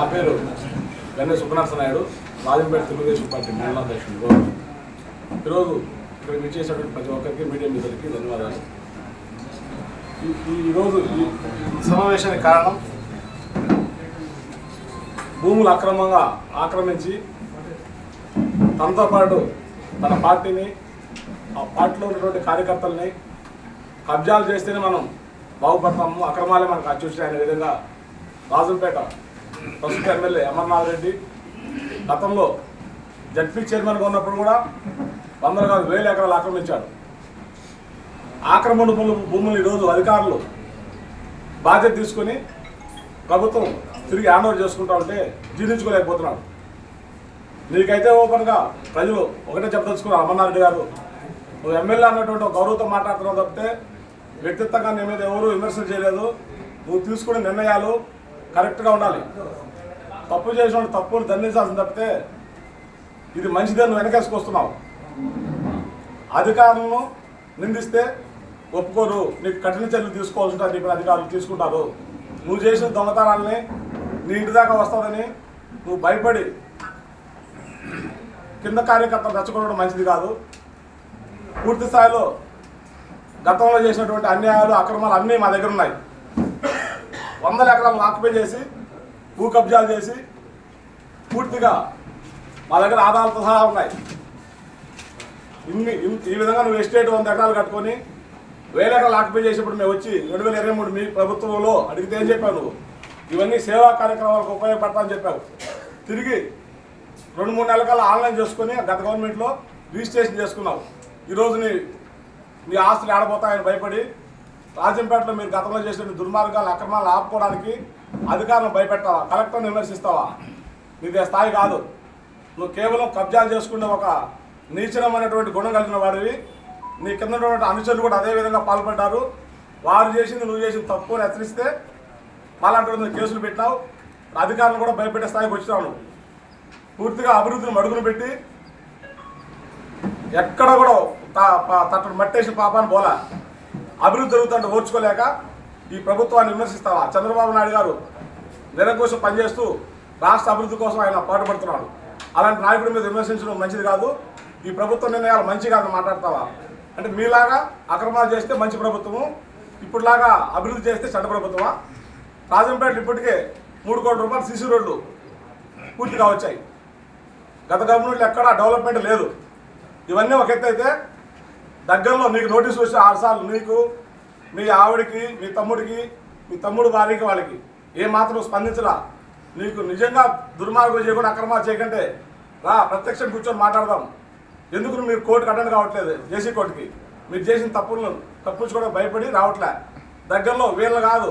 నా పేరు గణేష్ సుబ్బనాథ నాయుడు రాజంపేట తెలుగుదేశం పార్టీ మండల అధ్యక్షుడు ఈరోజు ఇక్కడ విచ్చేసినటువంటి ప్రతి ఒక్కరికి మీడియా మిత్రులకి ధన్యవాదాలు. ఈరోజు ఈ సమావేశానికి కారణం భూములు అక్రమంగా ఆక్రమించి తనతో పాటు తన పార్టీని ఆ పార్టీలో ఉన్నటువంటి కార్యకర్తల్ని కబ్జాలు చేస్తేనే మనం బాగుపడతాము అక్రమాలే మనకు అచ్చుస్తాయి అనే విధంగా రాజంపేట ప్రస్తుత ఎమ్మెల్యే అమర్నాథ్ రెడ్డి గతంలో జడ్పీ చైర్మన్గా ఉన్నప్పుడు కూడా వందల కాదు వేల ఎకరాలు ఆక్రమించాడు. ఆక్రమణ భూములు ఈరోజు అధికారులు బాధ్యత తీసుకొని ప్రభుత్వం తిరిగి హ్యాండ్ ఓవర్ చేసుకుంటా ఉంటే జీర్ణించుకోలేకపోతున్నాడు. నీకైతే ఓపెన్గా ప్రజలు ఒకటే చెప్పదలుచుకున్నారు అమర్నాథ్ రెడ్డి గారు. నువ్వు ఎమ్మెల్యే అన్నటువంటి గౌరవంతో మాట్లాడుతున్నావు తప్పితే వ్యక్తిత్వంగా నీ మీద ఎవరు విమర్శలు చేయలేదు. నువ్వు తీసుకునే నిర్ణయాలు కరెక్ట్గా ఉండాలి. తప్పు చేసిన తప్పును దండించాల్సింది తప్పితే ఇది మంచిదని వెనకేసుకొస్తున్నావు అధికారులను నిందిస్తే ఒప్పుకోరు. నీకు కఠిన చర్యలు తీసుకోవాల్సి ఉంటుంది చెప్పిన అధికారులు తీసుకుంటారు. నువ్వు చేసిన దొంగతనాల్ని నీ ఇంటి దాకా వస్తుందని నువ్వు భయపడి కింద కార్యకర్తలు రెచ్చగొట్టడం మంచిది కాదు. పూర్తి స్థాయిలో గతంలో చేసినటువంటి అన్యాయాలు అక్రమాలు అన్నీ మా దగ్గర ఉన్నాయి. వందల ఎకరాలను ఆక్యుపై చేసి భూ కబ్జాలు చేసి పూర్తిగా మా దగ్గర ఆధారాలతో సహా ఉన్నాయి. ఇన్ని ఈ విధంగా నువ్వు ఎస్టేట్ వంద ఎకరాలు కట్టుకొని వేల ఎకరాలు ఆక్యుపై చేసినప్పుడు మేము వచ్చి రెండు వేల ఇరవై మూడు మీ ప్రభుత్వంలో అడిగితే ఏం చెప్పావు నువ్వు? ఇవన్నీ సేవా కార్యక్రమాలకు ఉపయోగపడతామని చెప్పావు. తిరిగి రెండు మూడు నెలల కల్లా ఆన్లైన్ చేసుకొని గత గవర్నమెంట్లో రిజిస్ట్రేషన్ చేసుకున్నావు. ఈరోజు నీ నీ ఆస్తులు ఆడబోతాయని భయపడి రాజంపేటలో మీరు గతంలో చేసిన దుర్మార్గాలు అక్రమాలు ఆపుకోవడానికి అధికారులను భయపెట్టావా? కలెక్టర్ని విమర్శిస్తావా? నీదే స్థాయి కాదు. నువ్వు కేవలం కబ్జాలు చేసుకునే ఒక నీచనమైనటువంటి గుణం కలిగిన వాడివి. నీ కింద ఉన్నటువంటి అనుచరులు కూడా అదే విధంగా పాల్పడ్డారు. వారు చేసింది నువ్వు చేసింది తప్పు అని హెచ్చరిస్తే మాలాంటి కేసులు పెట్టినావు. అధికారులను కూడా భయపెట్టే స్థాయికి వచ్చినావు పూర్తిగా అభివృద్ధిని మడుగును పెట్టి ఎక్కడ కూడా తట్టు తట్టడు మట్టేసి పాపాన్ని పోలా అభివృద్ధి జరుగుతుంటే ఓర్చుకోలేక ఈ ప్రభుత్వాన్ని విమర్శిస్తావా? చంద్రబాబు నాయుడు గారు నిరంకుశం పనిచేస్తూ రాష్ట్ర అభివృద్ధి కోసం ఆయన పాటుపడుతున్నాడు. అలాంటి నాయకుడి మీద విమర్శించడం మంచిది కాదు. ఈ ప్రభుత్వ నిర్ణయాలు మంచి కాదు మాట్లాడతావా? అంటే మీలాగా అక్రమాలు చేస్తే మంచి ప్రభుత్వము ఇప్పుడులాగా అభివృద్ధి చేస్తే చెడ్డ ప్రభుత్వమా? రాజంపేటలో ఇప్పటికే మూడు కోట్ల రూపాయలు సిసి రోడ్లు పూర్తిగా వచ్చాయి. గత గవర్నమెంట్లు ఎక్కడా డెవలప్మెంట్ లేదు. ఇవన్నీ ఒక ఎత్తు అయితే దగ్గరలో నీకు నోటీసు వచ్చి ఆరు సార్లు నీకు మీ ఆవిడకి మీ తమ్ముడికి మీ తమ్ముడు భార్యకి వాళ్ళకి ఏ మాత్రం స్పందించరా నీకు నిజంగా దుర్మార్గం చేయకుండా అక్రమాలు చేయకంటే రా ప్రత్యక్షం కూర్చొని మాట్లాడదాం. ఎందుకు మీరు కోర్టుకు అటెండ్ కావట్లేదు జేసీ కోర్టుకి? మీరు చేసిన తప్పులను తప్పించుకోవడం భయపడి రావట్లే. దగ్గరలో వీళ్ళు కాదు.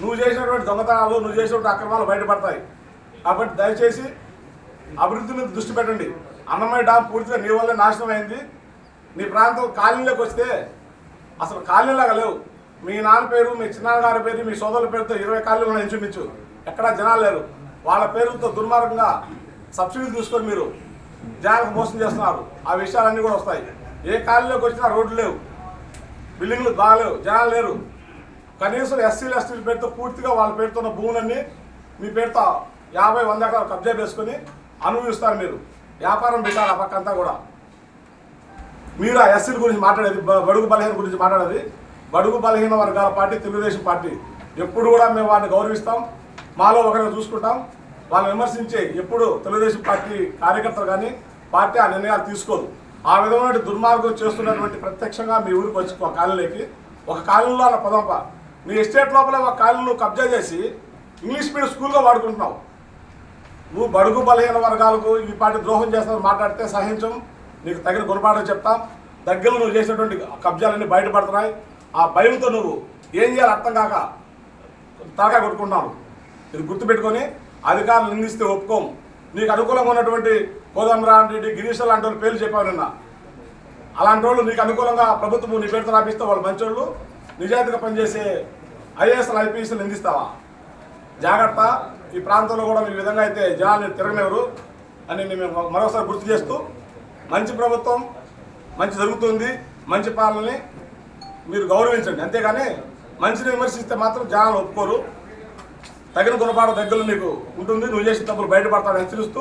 నువ్వు చేసినటువంటి దొంగతనాలు నువ్వు చేసినటువంటి అక్రమాలు బయటపడతాయి. కాబట్టి దయచేసి అభివృద్ధి మీద దృష్టి పెట్టండి. అన్నమయ్య డామ్ పూర్తిగా నీ వల్లే నాశనం అయింది నీ ప్రాంతం కాలనీలోకి వస్తే అసలు కాలనీలాగా లేవు. మీ నాన్న పేరు మీ చిన్నాన్న గారి పేరు మీ సోదరుల పేరుతో ఇరవై కాలనీలు ఉన్నాయి ఇంచుమించు ఎక్కడా జనాలు లేరు. వాళ్ళ పేరుతో దుర్మార్గంగా సబ్సిడీ తీసుకొని మీరు జనాలకు మోసం చేస్తున్నారు. ఆ విషయాలన్నీ కూడా వస్తాయి. ఏ కాలనీలోకి వచ్చినా రోడ్లు లేవు. బిల్డింగ్లు బాగాలేవు జనాలు లేరు. కనీసం ఎస్సీలు ఎస్టీల పేరుతో పూర్తిగా వాళ్ళ పేరుతో ఉన్న భూములన్నీ మీ పేరుతో యాభై వంద ఎకరాలు కబ్జా చేసుకొని అనుభవిస్తారు మీరు. వ్యాపారం పెట్టారు ఆ పక్కంతా కూడా. మీరు ఆ ఎస్సీల గురించి మాట్లాడేది బడుగు బలహీన గురించి మాట్లాడేది. బడుగు బలహీన వర్గాల పార్టీ తెలుగుదేశం పార్టీ. ఎప్పుడు కూడా మేము వారిని గౌరవిస్తాం. మాలో ఒకరిని చూసుకుంటాం. వాళ్ళని విమర్శించే ఎప్పుడు తెలుగుదేశం పార్టీ కార్యకర్తలు కానీ పార్టీ ఆ నిర్ణయాలు తీసుకోదు. ఆ విధమైన దుర్మార్గం చేస్తున్నటువంటి ప్రత్యక్షంగా మీ ఊరికి వచ్చి ఒక కాలనీలోకి ఒక కాలనీలో అలా పదంప నీ ఎస్టేట్ లోపల ఒక కాలనీ కబ్జా చేసి ఇంగ్లీష్ మీడియం స్కూల్గా వాడుకుంటున్నావు. నువ్వు బడుగు బలహీన వర్గాలకు ఈ పార్టీ ద్రోహం చేస్తావు మాట్లాడితే సహించం. నీకు తగిన గుణపాఠం చెప్తాం. దగ్గరలో నువ్వు చేసినటువంటి కబ్జాలన్నీ బయటపడుతున్నాయి. ఆ భయంతో నువ్వు ఏం చేయాలి అర్థం కాక తలకా కొట్టుకుంటున్నావు. ఇది గుర్తుపెట్టుకొని అధికారులు నిందిస్తే ఒప్పుకోం. నీకు అనుకూలంగా ఉన్నటువంటి కోదండరామ్ రెడ్డి గిరీష్ లాంటి వాళ్ళు పేర్లు చెప్పావు నిన్న. అలాంటి వాళ్ళు నీకు అనుకూలంగా ప్రభుత్వం నీ పేరుతో రాపిస్తే వాళ్ళు మంచోళ్ళు. నిజాయితీగా పనిచేసే ఐఏఎస్ ఐపీఎస్ నిందిస్తావా? జాగ్రత్త. ఈ ప్రాంతంలో కూడా ఈ విధంగా అయితే జనాన్ని తిరగనివ్వరు అని నేను మరోసారి గుర్తు చేస్తూ మంచి ప్రభుత్వం మంచి జరుగుతుంది మంచి పాలనని మీరు గౌరవించండి. అంతేగాని మంచిని విమర్శిస్తే మాత్రం జనాలు ఒప్పుకోరు. తగిన గుణపాఠ దగ్గరలో నీకు ఉంటుంది. నువ్వు చేసిన తప్పులు బయటపడతాడు హెచ్చరిస్తూ